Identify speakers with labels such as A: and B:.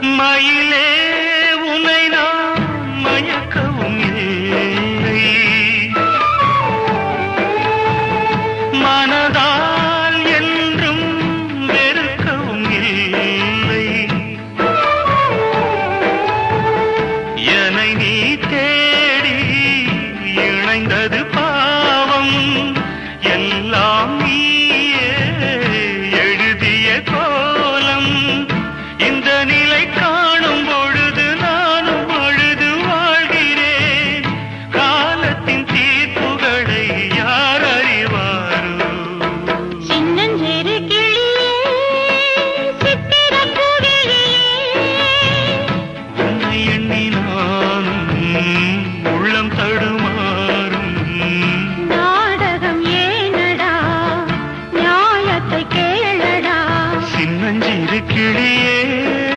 A: மயிலே உனை நான் மயக்கவும் இல்லை. மனதால் என்றும் வெறுக்கவும் இல்லை. நீ தேடி இணைந்தது உள்ளம் தடுமாறும். நாடகம் ஏனடா? நியாயத்தை கேளடா? சின்னஞ்சிறு கிளியே.